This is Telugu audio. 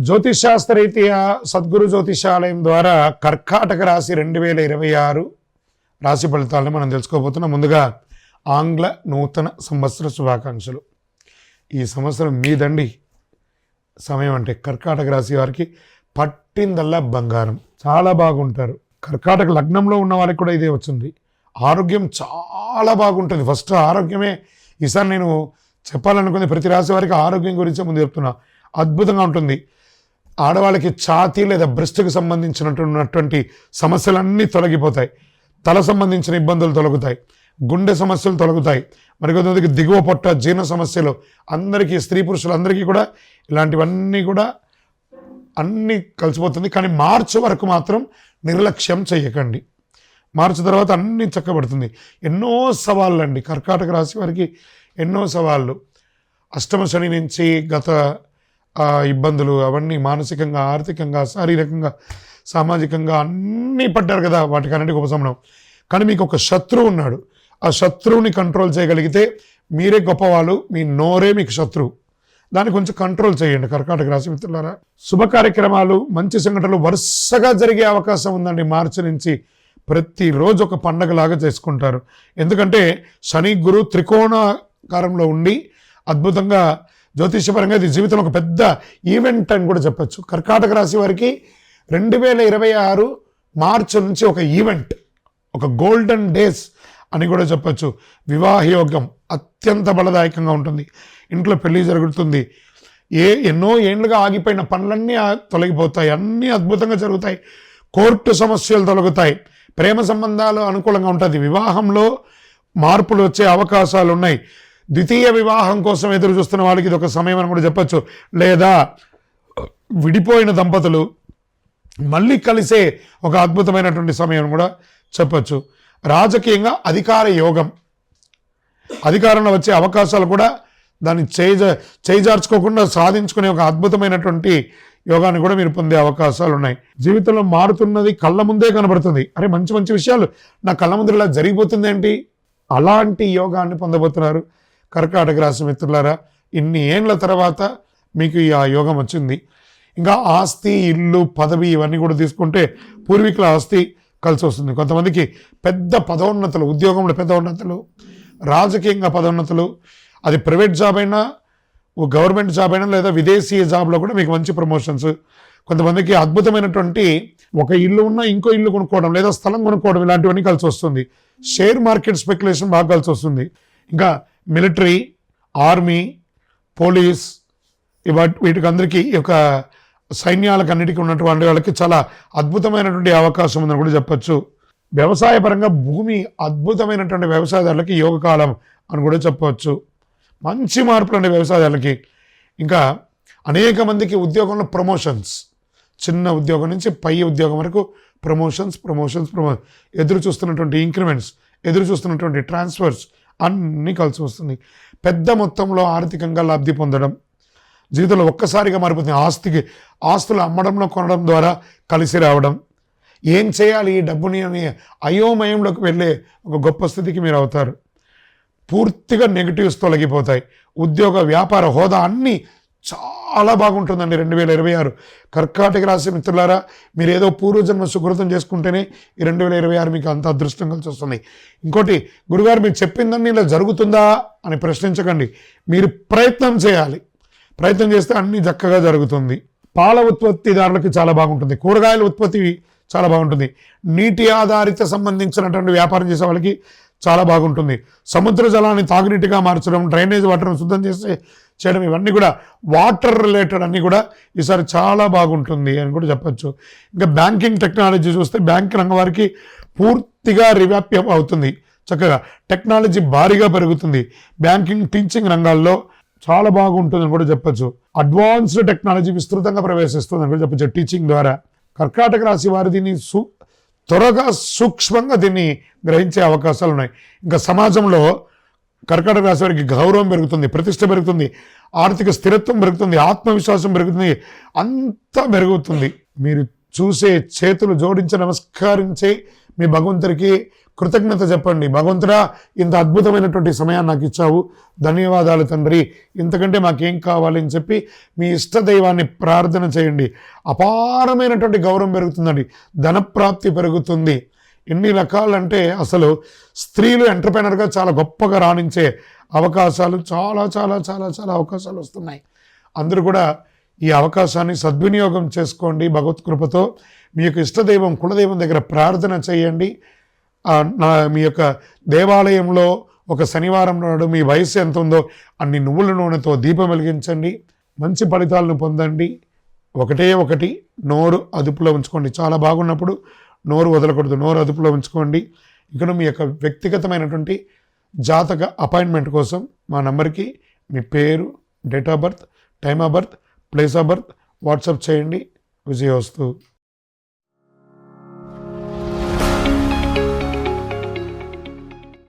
జ్యోతిషాస్త్రరీత్యా సద్గురు జ్యోతిషాలయం ద్వారా కర్కాటక రాశి రెండు వేల ఇరవై ఆరు రాశి ఫలితాలను మనం తెలుసుకోబోతున్నాం. ముందుగా ఆంగ్ల నూతన సంవత్సర శుభాకాంక్షలు. ఈ సంవత్సరం మీదండి సమయం అంటే కర్కాటక రాశి వారికి పట్టిందల్లా బంగారం. చాలా బాగుంటారు. కర్కాటక లగ్నంలో ఉన్న వారికి కూడా ఇదే వచ్చింది. ఆరోగ్యం చాలా బాగుంటుంది. ఫస్ట్ ఆరోగ్యమే ఈసారి నేను చెప్పాలనుకుంది ప్రతి రాశి వారికి ఆరోగ్యం గురించి ముందు చెప్తున్నా. అద్భుతంగా ఉంటుంది. ఆడవాళ్ళకి ఛాతీ లేదా బ్రెస్ట్కి సంబంధించినటువంటి సమస్యలన్నీ తొలగిపోతాయి. తల సంబంధించిన ఇబ్బందులు తొలగుతాయి. గుండె సమస్యలు తొలగుతాయి. మరికొంతమందికి దిగువ పొట్ట జీర్ణ సమస్యలు అందరికీ స్త్రీ పురుషులందరికీ కూడా ఇలాంటివన్నీ కూడా అన్నీ కలిసిపోతుంది. కానీ మార్చి వరకు మాత్రం నిర్లక్ష్యం చేయకండి మార్చి తర్వాత అన్నీ చక్కబడుతుంది. ఎన్నో సవాళ్ళు అండి కర్కాటక రాశి వారికి ఎన్నో సవాళ్ళు. అష్టమ శని నుంచి గత ఆ, ఇబ్బందులు అవన్నీ మానసికంగా ఆర్థికంగా శారీరకంగా సామాజికంగా అన్నీ పడ్డారు కదా వాటికన్నిటికీ ఉపశమనం. కానీ మీకు ఒక శత్రువు ఉన్నాడు. ఆ శత్రువుని కంట్రోల్ చేయగలిగితే మీరే గొప్పవాళ్ళు మీ నోరే మీకు శత్రువు. దాన్ని కొంచెం కంట్రోల్ చేయండి కర్కాటక రాశి మిత్రులారా. శుభ కార్యక్రమాలు మంచి సంఘటనలు వరుసగా జరిగే అవకాశం ఉందండి మార్చి నుంచి. ప్రతిరోజు ఒక పండగలాగా చేసుకుంటారు. ఎందుకంటే శని గురు త్రికోణాకారంలో ఉండి అద్భుతంగా జ్యోతిష్యపరంగా ఇది జీవితంలో ఒక పెద్ద ఈవెంట్ అని కూడా చెప్పచ్చు. కర్కాటక రాశి వారికి రెండు వేల ఇరవై ఆరు మార్చి నుంచి ఒక ఈవెంట్ ఒక గోల్డెన్ డేస్ అని కూడా చెప్పచ్చు. వివాహయోగం అత్యంత బలదాయకంగా ఉంటుంది. ఇంట్లో పెళ్ళి జరుగుతుంది. ఏ ఎన్నో ఏండ్లుగా ఆగిపోయిన పనులన్నీ తొలగిపోతాయి. అన్నీ అద్భుతంగా జరుగుతాయి. కోర్టు సమస్యలు తొలగుతాయి. ప్రేమ సంబంధాలు అనుకూలంగా ఉంటుంది వివాహంలో మార్పులు వచ్చే అవకాశాలు ఉన్నాయి. ద్వితీయ వివాహం కోసం ఎదురు చూస్తున్న వాళ్ళకి ఇది ఒక సమయం అని కూడా చెప్పచ్చు. లేదా విడిపోయిన దంపతులు మళ్ళీ కలిసే ఒక అద్భుతమైనటువంటి సమయం కూడా చెప్పచ్చు. రాజకీయంగా అధికార యోగం. అధికారంలో వచ్చే అవకాశాలు కూడా దాన్ని చేజ చేజార్చుకోకుండా సాధించుకునే ఒక అద్భుతమైనటువంటి యోగాన్ని కూడా మీరు పొందే అవకాశాలు ఉన్నాయి. జీవితంలో మారుతున్నది కళ్ళ ముందే కనబడుతుంది. అరే మంచి మంచి విషయాలు. నా కళ్ళ ముందు ఇలా జరిగిపోతుంది ఏంటి అలాంటి యోగాన్ని పొందబోతున్నారు. కర్కాటక రాశి మిత్రులారా ఇన్ని ఏండ్ల తర్వాత మీకు ఈ ఆ యోగం వచ్చింది. ఇంకా ఆస్తి ఇల్లు పదవి ఇవన్నీ కూడా తీసుకుంటే పూర్వీకుల ఆస్తి కలిసి వస్తుంది. కొంతమందికి పెద్ద పదోన్నతులు ఉద్యోగంలో పెద్ద రాజకీయంగా పదోన్నతులు అది ప్రైవేట్ జాబ్ అయినా ఓ గవర్నమెంట్ జాబ్ అయినా లేదా విదేశీ జాబ్లో కూడా మీకు మంచి ప్రమోషన్స్. కొంతమందికి అద్భుతమైనటువంటి ఒక ఇల్లు ఉన్న ఇంకో ఇల్లు కొనుక్కోవడం లేదా స్థలం కొనుక్కోవడం ఇలాంటివన్నీ కలిసి వస్తుంది. షేర్ మార్కెట్ స్పెక్యులేషన్ బాగా కలిసి వస్తుంది. ఇంకా మిలిటరీ ఆర్మీ పోలీస్ ఇవ వీటికి అందరికీ ఈ యొక్క సైన్యాలకు అన్నిటికీ ఉన్నటువంటి వాళ్ళకి చాలా అద్భుతమైనటువంటి అవకాశం ఉందని కూడా చెప్పచ్చు. వ్యవసాయపరంగా భూమి అద్భుతమైనటువంటి వ్యవసాయదారులకి యోగకాలం అని కూడా చెప్పవచ్చు మంచి మార్పులు అండి వ్యవసాయదారులకి. ఇంకా అనేక మందికి ఉద్యోగంలో ప్రమోషన్స్. చిన్న ఉద్యోగం నుంచి పై ఉద్యోగం వరకు ప్రమోషన్స్ ప్రమోషన్స్ ప్రమో ఎదురు చూస్తున్నటువంటి ఇంక్రిమెంట్స్ ఎదురు చూస్తున్నటువంటి ట్రాన్స్ఫర్స్ అన్నీ కలిసి వస్తుంది. పెద్ద మొత్తంలో ఆర్థికంగా లబ్ధి పొందడం జీవితంలో ఒక్కసారిగా మారిపోతుంది. ఆస్తికి ఆస్తులు అమ్మడంలో కొనడం ద్వారా కలిసి రావడం. ఏం చేయాలి? ఈ డబ్బుని అని అయోమయంలోకి వెళ్ళే ఒక గొప్ప స్థితికి మీరు అవుతారు. పూర్తిగా నెగిటివ్స్ తొలగిపోతాయి. ఉద్యోగ వ్యాపార హోదా అన్నీ చాలా బాగుంటుందండి రెండు వేల ఇరవై ఆరు. కర్కాటక రాశి మిత్రులారా మీరు ఏదో పూర్వజన్మ సుకృతం చేసుకుంటేనే ఈ రెండు వేల ఇరవై ఆరు మీకు అంత అదృష్టం కలిసి వస్తుంది. ఇంకోటి గురుగారు మీరు చెప్పిందండి ఇలా జరుగుతుందా అని ప్రశ్నించకండి. మీరు ప్రయత్నం చేయాలి. ప్రయత్నం చేస్తే అన్ని చక్కగా జరుగుతుంది. పాల ఉత్పత్తిదారులకి చాలా బాగుంటుంది. కూరగాయల ఉత్పత్తి చాలా బాగుంటుంది. నీటి ఆధారిత సంబంధించినటువంటి వ్యాపారం చేసే వాళ్ళకి చాలా బాగుంటుంది. సముద్ర జలాన్ని తాగునీటిగా మార్చడం డ్రైనేజ్ వాటర్ను శుద్ధం చేసి చేయడం ఇవన్నీ కూడా వాటర్ రిలేటెడ్ అన్నీ కూడా ఈసారి చాలా బాగుంటుంది అని కూడా చెప్పచ్చు. ఇంకా బ్యాంకింగ్ టెక్నాలజీ చూస్తే బ్యాంక్ రంగం వారికి పూర్తిగా రివ్యాప్యం అవుతుంది. చక్కగా టెక్నాలజీ భారీగా పెరుగుతుంది. బ్యాంకింగ్ టీచింగ్ రంగాల్లో చాలా బాగుంటుందని కూడా చెప్పచ్చు. అడ్వాన్స్డ్ టెక్నాలజీ విస్తృతంగా ప్రవేశిస్తుందని కూడా చెప్పొచ్చు. టీచింగ్ ద్వారా. కర్కాటక రాశి వారి దీన్ని సు త్వరగా సూక్ష్మంగా దీన్ని గ్రహించే అవకాశాలు ఉన్నాయి. ఇంకా సమాజంలో కర్కటక రాశి వారికి గౌరవం పెరుగుతుంది ప్రతిష్ట పెరుగుతుంది ఆర్థిక స్థిరత్వం పెరుగుతుంది ఆత్మవిశ్వాసం పెరుగుతుంది అంతా పెరుగుతుంది. మీరు చూసే చేతులు జోడించి నమస్కరించే మీ భగవంతుడికి కృతజ్ఞత చెప్పండి. భగవంతుడా ఇంత అద్భుతమైనటువంటి సమయాన్ని నాకు ఇచ్చావు. ధన్యవాదాలు తండ్రి. ఇంతకంటే మాకేం కావాలి అని చెప్పి మీ ఇష్ట దైవాన్ని ప్రార్థన చేయండి. అపారమైనటువంటి గౌరవం పెరుగుతుందండి. ధనప్రాప్తి పెరుగుతుంది. ఎన్ని రకాలంటే అసలు స్త్రీలు ఎంటర్ప్రైనర్గా చాలా గొప్పగా రాణించే అవకాశాలు చాలా చాలా చాలా చాలా అవకాశాలు వస్తున్నాయి. అందరూ కూడా ఈ అవకాశాన్ని సద్వినియోగం చేసుకోండి భగవత్ కృపతో. మీ యొక్క ఇష్టదైవం కులదైవం దగ్గర ప్రార్థన చేయండి. నా మీ యొక్క దేవాలయంలో ఒక శనివారం నాడు మీ వయసు ఎంత ఉందో అన్ని నువ్వుల నూనెతో దీపం వెలిగించండి. మంచి ఫలితాలను పొందండి. ఒకటే ఒకటి నోరు అదుపులో ఉంచుకోండి. చాలా బాగున్నప్పుడు నోరు వదలకూడదు నోరు అదుపులో ఉంచుకోండి. ఇక్కడ మీ యొక్క వ్యక్తిగతమైనటువంటి జాతక అపాయింట్మెంట్ కోసం మా నంబర్కి మీ పేరు date of birth time of birth place of birth WhatsApp చేయండి. విజయవస్తు.